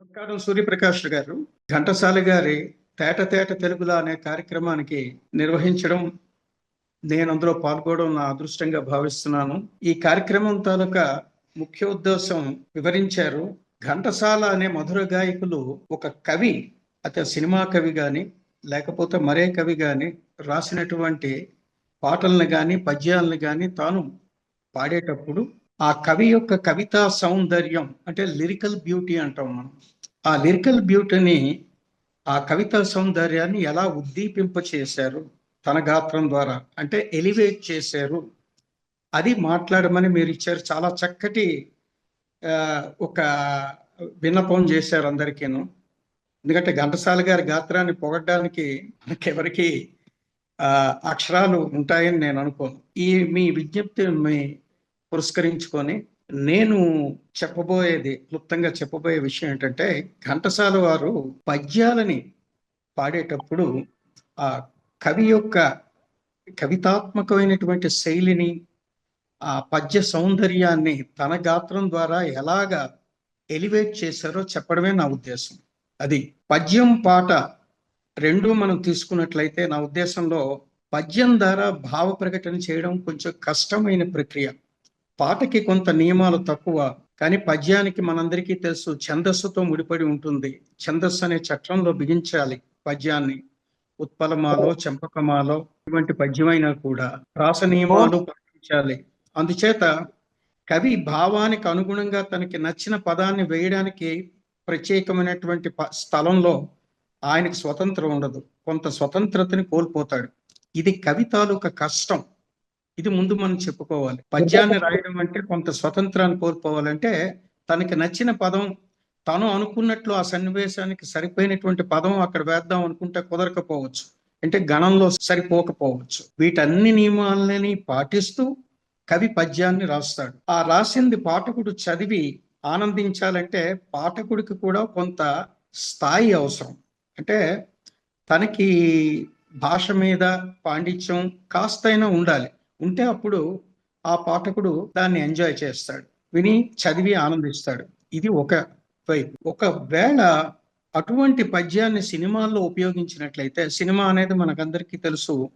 నమస్కారం సూర్యప్రకాష్ గారు. ఘంటసాల గారి తేట తేట తెలుగులా అనే కార్యక్రమానికి నిర్వహించడం నేను అందులో పాల్గొనడం నా అదృష్టంగా భావిస్తున్నాను. ఈ కార్యక్రమం తాలూకా ముఖ్య ఉద్దేశం వివరించారు. ఘంటసాల అనే మధుర గాయకులు ఒక కవి అతను సినిమా కవి కానీ లేకపోతే మరే కవి కానీ రాసినటువంటి పాటలను కానీ పద్యాలను కానీ తాను పాడేటప్పుడు ఆ కవి యొక్క కవితా సౌందర్యం అంటే లిరికల్ బ్యూటీ అంటాం మనం. ఆ లిరికల్ బ్యూటీని ఆ కవితా సౌందర్యాన్ని ఎలా ఉద్దీపింప చేశారు తన గాత్రం ద్వారా? అంటే ఎలివేట్ చేశారు. అది మాట్లాడమని మీరు ఇచ్చారు. చాలా చక్కటి ఒక విన్నపం చేశారు అందరికీను. ఎందుకంటే ఘంటసాల గారి గాత్రాన్ని పొగడ్డానికి మనకెవరికి అక్షరాలు ఉంటాయని నేను అనుకోను. ఈ మీ విజ్ఞప్తి మీ పురస్కరించుకొని నేను చెప్పబోయేది క్లుప్తంగా చెప్పబోయే విషయం ఏంటంటే ఘంటసాల వారు పద్యాలని పాడేటప్పుడు ఆ కవి యొక్క కవితాత్మకమైనటువంటి శైలిని ఆ పద్య సౌందర్యాన్ని తన గాత్రం ద్వారా ఎలాగా ఎలివేట్ చేశారో చెప్పడమే నా ఉద్దేశం. అది పద్యం పాట రెండు మనం తీసుకున్నట్లయితే నా ఉద్దేశంలో పద్యం ద్వారా భావ ప్రకటన చేయడం కొంచెం కష్టమైన ప్రక్రియ. పాటకి కొంత నియమాలు తక్కువ కానీ పద్యానికి మనందరికీ తెలుసు ఛందస్సుతో ముడిపడి ఉంటుంది. ఛందస్సు అనే చట్రంలో బిగించాలి పద్యాన్ని. ఉత్పలమాలో చంపకమాలో ఇటువంటి పద్యమైనా కూడా రాస నియమాలు పాటించాలి. అందుచేత కవి భావానికి అనుగుణంగా తనకి నచ్చిన పదాన్ని వేయడానికి ప్రత్యేకమైనటువంటి ప- స్థలంలో ఆయనకి స్వతంత్రం ఉండదు. కొంత స్వతంత్రతని కోల్పోతాడు. ఇది కవి తాలూకా కష్టం. ఇది ముందు మనం చెప్పుకోవాలి. పద్యాన్ని రాయడం అంటే కొంత స్వతంత్రాన్ని కోల్పోవాలంటే తనకి నచ్చిన పదం తను అనుకున్నట్లు ఆ సన్నివేశానికి సరిపోయినటువంటి పదం అక్కడ వేద్దాం అనుకుంటే కుదరకపోవచ్చు. అంటే గణంలో సరిపోకపోవచ్చు. వీటన్ని నియమాలని పాటిస్తూ కవి పద్యాన్ని రాస్తాడు. ఆ రాసింది పాఠకుడు చదివి ఆనందించాలంటే పాఠకుడికి కూడా కొంత స్థాయి అవసరం. అంటే తనకి భాష మీద పాండిత్యం కాస్తైనా ఉండాలి. ఉంటే అప్పుడు ఆ పాఠకుడు దాన్ని ఎంజాయ్ చేస్తాడు. విని చదివి ఆనందిస్తాడు. ఇది ఒక వైపు. ఒకవేళ అటువంటి పద్యాన్ని సినిమాల్లో ఉపయోగించినట్లయితే సినిమా అనేది మనకందరికీ తెలుసు.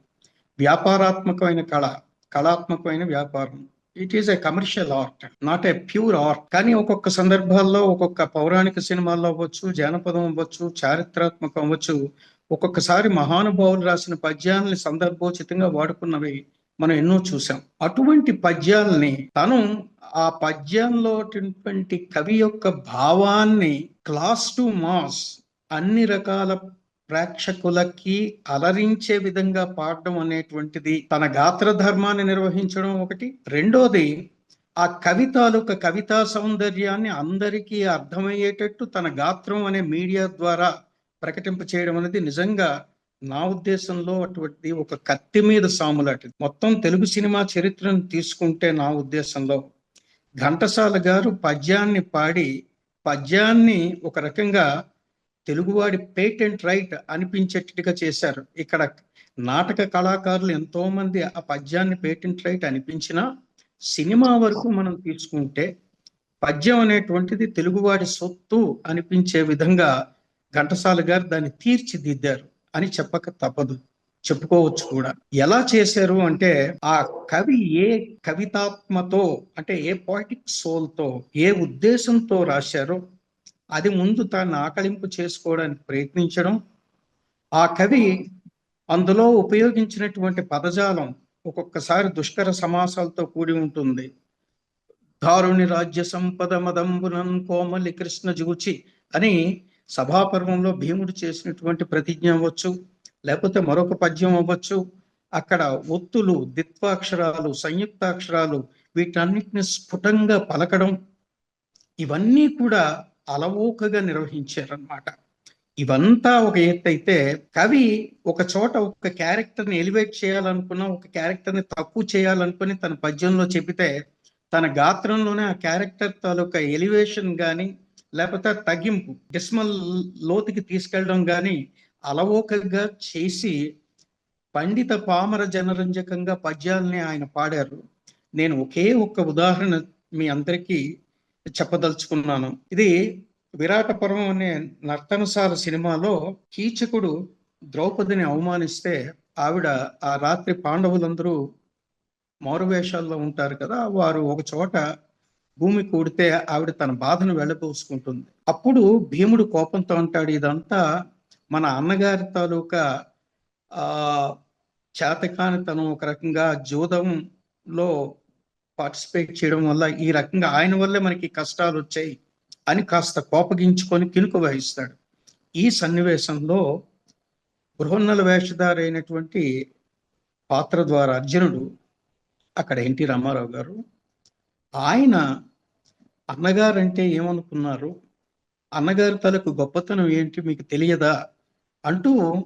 వ్యాపారాత్మకమైన కళ కళాత్మకమైన వ్యాపారం. It is a commercial art not a pure art కానీ ఒక్కొక్క సందర్భాల్లో ఒక్కొక్క పౌరాణిక సినిమాల్లో అవ్వచ్చు జానపదం అవ్వచ్చు చారిత్రాత్మకం అవ్వచ్చు ఒక్కొక్కసారి మహానుభావులు రాసిన పద్యాలని సందర్భోచితంగా వాడుకున్నవి మనం ఎన్నో చూసాం. అటువంటి పద్యాల్ని తను ఆ పద్యంలో కవి యొక్క భావాన్ని క్లాస్ టు మాస్ అన్ని రకాల ప్రేక్షకులకి అలరించే విధంగా పాడడం అనేటువంటిది తన గాత్ర ధర్మాన్ని నిర్వహించడం ఒకటి. రెండోది ఆ కవి తాలూకా కవితా సౌందర్యాన్ని అందరికీ అర్థమయ్యేటట్టు తన గాత్రం అనే మీడియా ద్వారా ప్రకటింప చేయడం అనేది నిజంగా నా ఉద్దేశంలో అటువంటి ఒక కత్తి మీద సాములాంటిది మొత్తం తెలుగు సినిమా చరిత్రను తీసుకుంటే నా ఉద్దేశంలో ఘంటసాల గారు పద్యాన్ని పాడి పద్యాన్ని ఒక రకంగా తెలుగువాడి పేటెంట్ రైట్ అనిపించేట్టుగా చేశారు. ఇక్కడ నాటక కళాకారులు ఎంతో మంది ఆ పద్యాన్ని పేటెంట్ రైట్ అనిపించినా సినిమా వరకు మనం తీసుకుంటే పద్యం అనేటువంటిది తెలుగువాడి సొత్తు అనిపించే విధంగా ఘంటసాల గారు దాన్ని తీర్చిదిద్దారు. అని చెప్పక తప్పదు. చెప్పుకోవచ్చు కూడా. ఎలా చేశారు అంటే ఆ కవి ఏ కవితాత్మతో అంటే ఏ పాయిటిక్ సోల్తో ఏ ఉద్దేశంతో రాశారో అది ముందు తాను ఆకలింపు చేసుకోవడానికి ప్రయత్నించడం ఆ కవి అందులో ఉపయోగించినటువంటి పదజాలం ఒక్కొక్కసారి దుష్కర సమాసాలతో కూడి ఉంటుంది. దారుణి రాజ్య సంపద మదంబునం కోమలి కృష్ణ జూచి అని సభాపర్వంలో భీముడు చేసినటువంటి ప్రతిజ్ఞ అవ్వచ్చు లేకపోతే మరొక పద్యం అవ్వచ్చు. అక్కడ ఒత్తులు దిత్వాక్షరాలు సంయుక్తాక్షరాలు వీటన్నిటిని స్ఫుటంగా పలకడం ఇవన్నీ కూడా అలవోకగా నిర్వహించారనమాట ఇవంతా ఒక ఎత్తైతే కవి ఒక చోట ఒక క్యారెక్టర్ని ఎలివేట్ చేయాలనుకున్నా ఒక క్యారెక్టర్ని తక్కువ చేయాలనుకుని తన పద్యంలో చెబితే తన గాత్రంలోనే ఆ క్యారెక్టర్ తాలూకా ఎలివేషన్ కానీ లేకపోతే తగ్గింపు డిస్మల్ లోతుకి తీసుకెళ్ళడం కానీ అలవోకగా చేసి పండిత పామర జనరంజకంగా పద్యాల్ని ఆయన పాడారు. నేను ఒకే ఒక్క ఉదాహరణ మీ అందరికీ చెప్పదలుచుకున్నాను. ఇది విరాటపురం అనే నర్తనశాల సినిమాలో కీచకుడు ద్రౌపదిని అవమానిస్తే ఆవిడ ఆ రాత్రి పాండవులందరూ మారువేషాల్లో ఉంటారు కదా వారు ఒక చోట భూమి కూడితే ఆవిడ తన బాధను వెళ్ళబోసుకుంటుంది. అప్పుడు భీముడు కోపంతో అంటాడు ఇదంతా మన అన్నగారి తాలూకా ఆ చేతకానితనం. ఒక రకంగా జూదంలో పార్టిసిపేట్ చేయడం వల్ల ఈ రకంగా ఆయన వల్లే మనకి కష్టాలు వచ్చాయి అని కాస్త కోపగించుకొని కినుక వహిస్తాడు. ఈ సన్నివేశంలో బృహన్నల అయినటువంటి పాత్ర ద్వారా అర్జునుడు అక్కడ ఎన్టీ రామారావు గారు ఆయన అన్నగారంటే ఏమనుకున్నారు? అన్నగారి తలకు గొప్పతనం ఏంటి మీకు తెలియదా? అంటూ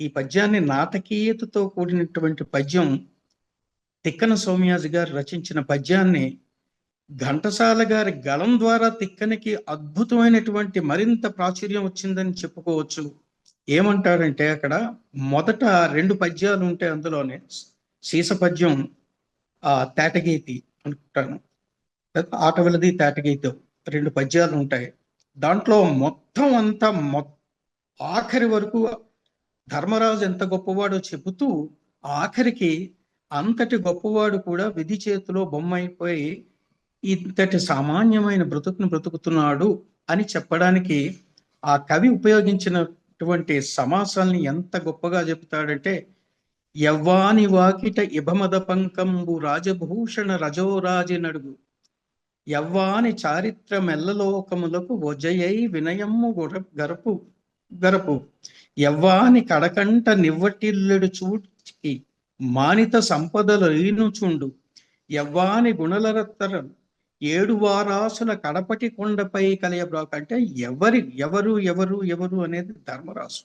ఈ పద్యాన్ని నాటకీయతతో కూడినటువంటి పద్యం తిక్కన సౌమ్యాజి గారు రచించిన పద్యాన్ని ఘంటసాల గారి గళం ద్వారా తిక్కనికి అద్భుతమైనటువంటి మరింత ప్రాచుర్యం వచ్చిందని చెప్పుకోవచ్చు. ఏమంటాడంటే అక్కడ మొదట రెండు పద్యాలు ఉంటాయి అందులోనే. సీస పద్యం ఆ తేటగీతి. అనుకుంటాను ఆటవిలది తేటగీతం రెండు పద్యాలు ఉంటాయి. దాంట్లో మొత్తం అంతా మొ ఆఖరి వరకు ధర్మరాజు ఎంత గొప్పవాడో చెబుతూ ఆఖరికి అంతటి గొప్పవాడు కూడా విధి చేతిలో బొమ్మ అయిపోయి ఇంతటి సామాన్యమైన బ్రతుకును బ్రతుకుతున్నాడు అని చెప్పడానికి ఆ కవి ఉపయోగించినటువంటి సమాసాల్ని ఎంత గొప్పగా చెప్తాడంటే యవ్వాని వాకిట ఇభమద పంకంబు రాజభూషణ రజోరాజి నడుగు. యవ్వాని చారిత్ర మెల్లలోకములకు వజయై వినయమ్ము గొర గరపు గరపు. యవ్వాని కడకంట నివ్వటిల్లుడు చూచి మానిత సంపదలు ఈనుచుండు యవ్వాని గుణలరత్తరం ఏడు వారాసుల కడపటి కొండపై కలియబ్రాక్ అంటే ఎవరి ఎవరు ఎవరు ఎవరు అనేది ధర్మరాసు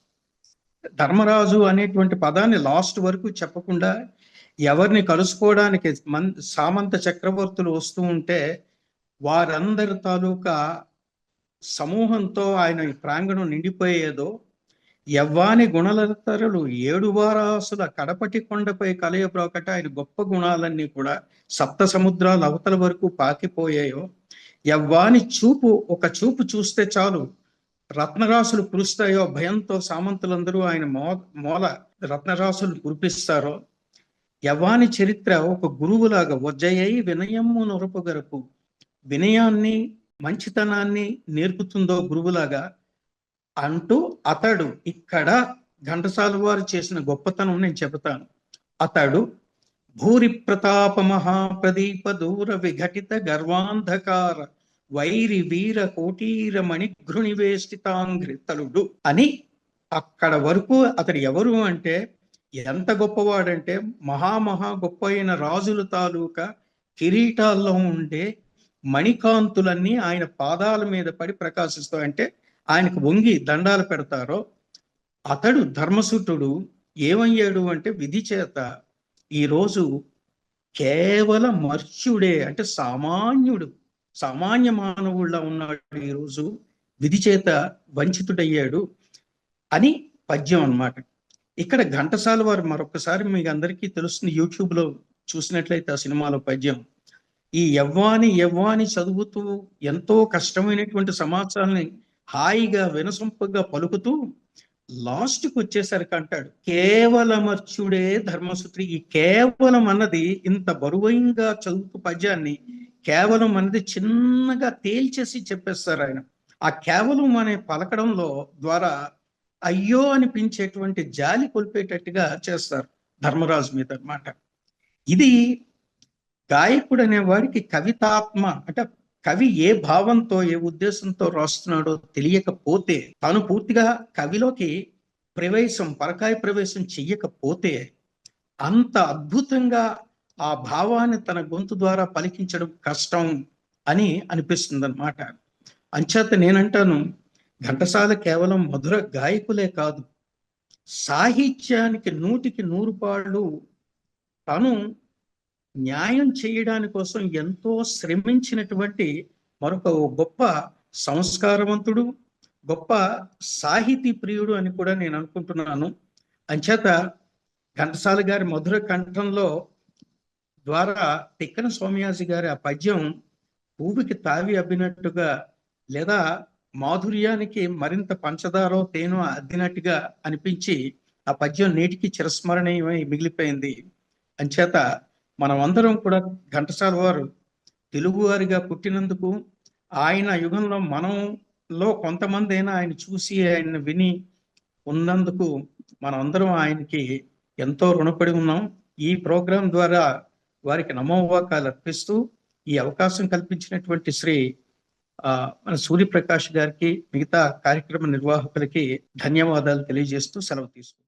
ధర్మరాజు అనేటువంటి పదాన్ని లాస్ట్ వరకు చెప్పకుండా ఎవరిని కలుసుకోవడానికి మన్ సామంత చక్రవర్తులు వస్తూ ఉంటే వారందరి తాలూకా సమూహంతో ఆయన ఈ ప్రాంగణం నిండిపోయేదో యవ్వాని గుణలతరులు ఏడు వారాసుల కడపటి కొండపై కలయబ్రోకట ఆయన గొప్ప గుణాలన్నీ కూడా సప్త సముద్రాల అవతల వరకు పాకిపోయాయో యవ్వాని చూపు ఒక చూపు చూస్తే చాలు. రత్నరాసులు కురుస్తాయో భయంతో సామంతులందరూ ఆయన మో మూల రత్నరాసులు కురిపిస్తారో యవ్వాని చరిత్ర ఒక గురువులాగా వజ్జయ్యి వినయము నొరపగరకు వినయాన్ని మంచితనాన్ని నేర్పుతుందో గురువులాగా అంటూ అతడు ఇక్కడ ఘంటసాల వారు చేసిన గొప్పతనం నేను చెబుతాను. అతడు భూరి ప్రతాప మహాప్రదీప దూర విఘటిత గర్వాంధకార వైరి వీర కోటీర మణిఘృణివేష్టితాంఘ్రితలుడు అని అక్కడ వరకు అతడు ఎవరు అంటే ఎంత గొప్పవాడంటే మహామహా గొప్ప అయిన రాజుల తాలూకా కిరీటాల్లో ఉండే మణికాంతులన్నీ ఆయన పాదాల మీద పడి ప్రకాశిస్తాయి అంటే ఆయనకు వంగి దండాలు పెడతారో అతడు ధర్మసుతుడు ఏమయ్యాడు అంటే విధి చేత ఈరోజు కేవల మర్చుడే అంటే సామాన్యుడు. సామాన్య మానవుళ్ళ ఉన్నాడు ఈరోజు విధి చేత వంచితుడయ్యాడు అని పద్యం అన్నమాట. ఇక్కడ ఘంటసాల వారు మరొకసారి మీకు అందరికీ తెలుస్తుంది యూట్యూబ్లో చూసినట్లయితే ఆ సినిమాలో పద్యం. ఈ యవ్వాని యవ్వాని చదువుతూ ఎంతో కష్టమైనటువంటి సమాచారాన్ని హాయిగా వినసొంపుగా పలుకుతూ లాస్ట్కి వచ్చేసరికి అంటాడు కేవలమర్చుడే ధర్మసూత్రి ఈ కేవలం అన్నది ఇంత బరువైంగా చదువుతూ పద్యాన్ని కేవలం అనేది చిన్నగా తేల్చేసి చెప్పేస్తారు ఆయన. ఆ కేవలం అనే పలకడంలో ద్వారా అయ్యో అనిపించేటువంటి జాలి కోల్పోయేటట్టుగా చేస్తారు ధర్మరాజు మీద అనమాట ఇది గాయకుడు అనేవాడికి కవితాత్మ అంటే కవి ఏ భావంతో ఏ ఉద్దేశంతో రాస్తున్నాడో తెలియకపోతే తాను పూర్తిగా కవిలోకి ప్రవేశం పరకాయ ప్రవేశం చెయ్యకపోతే అంత అద్భుతంగా ఆ భావాన్ని తన గొంతు ద్వారా పలికించడం కష్టం అని అనిపిస్తుంది అనమాట అంచేత నేనంటాను ఘంటసాల కేవలం మధుర గాయకులే కాదు సాహిత్యానికి నూటికి నూరు పాళ్ళు తను న్యాయం చేయడానికి కోసం ఎంతో శ్రమించినటువంటి మరొక గొప్ప సంస్కారవంతుడు గొప్ప సాహితీ ప్రియుడు అని కూడా నేను అనుకుంటున్నాను. అంచేత ఘంటసాల గారి మధుర కంఠంలో ద్వారా తిక్కన సోమయాజి గారి ఆ పద్యం భూమికి తావి అబ్బినట్టుగా లేదా మాధుర్యానికి మరింత పంచదారో తేనో అద్దినట్టుగా అనిపించి ఆ పద్యం నేటికి చిరస్మరణీయమై మిగిలిపోయింది. అంచేత మనం అందరం కూడా ఘంటసాల వారు తెలుగువారిగా పుట్టినందుకు ఆయన యుగంలో మనంలో కొంతమంది అయినా ఆయన చూసి ఆయన విని ఉన్నందుకు మనం అందరం ఆయనకి ఎంతో రుణపడి ఉన్నాం. ఈ ప్రోగ్రాం ద్వారా వారికి నమోవాకాలు అర్పిస్తూ ఈ అవకాశం కల్పించినటువంటి శ్రీ ఆ, మన సూర్యప్రకాష్ గారికి మిగతా కార్యక్రమ నిర్వాహకులకి ధన్యవాదాలు తెలియజేస్తూ సెలవు తీసుకుంటాం